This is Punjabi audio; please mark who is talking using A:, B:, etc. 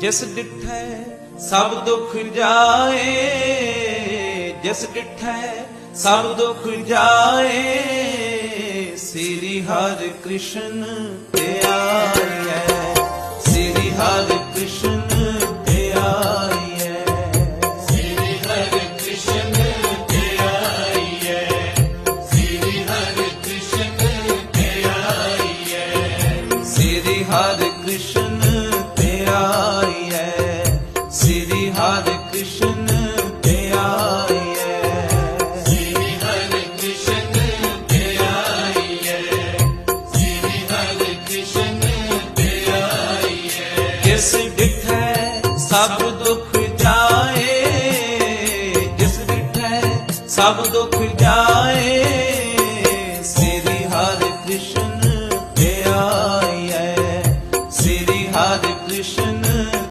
A: ਜਿਸ ਡਿਠੈ ਸਭ ਦੁੱਖ ਜਾਏ ਜਿਸ ਡਿਠੈ ਸਭ ਦੁੱਖ ਜਾਏ ਸ੍ਰੀ ਹਰਿ ਕ੍ਰਿਸ਼ਨ ਪਿਆਰੇ ਸਭ ਦੁੱਖ ਜਾਏ, ਜਿਸ
B: ਵਿਟੈ ਸਭ ਦੁੱਖ ਜਾਏ, ਸ੍ਰੀ ਹਰਿ ਕ੍ਰਿਸ਼ਨ ਧਿਆਈਐ
A: ਸ੍ਰੀ ਹਰਿ ਕ੍ਰਿਸ਼ਨ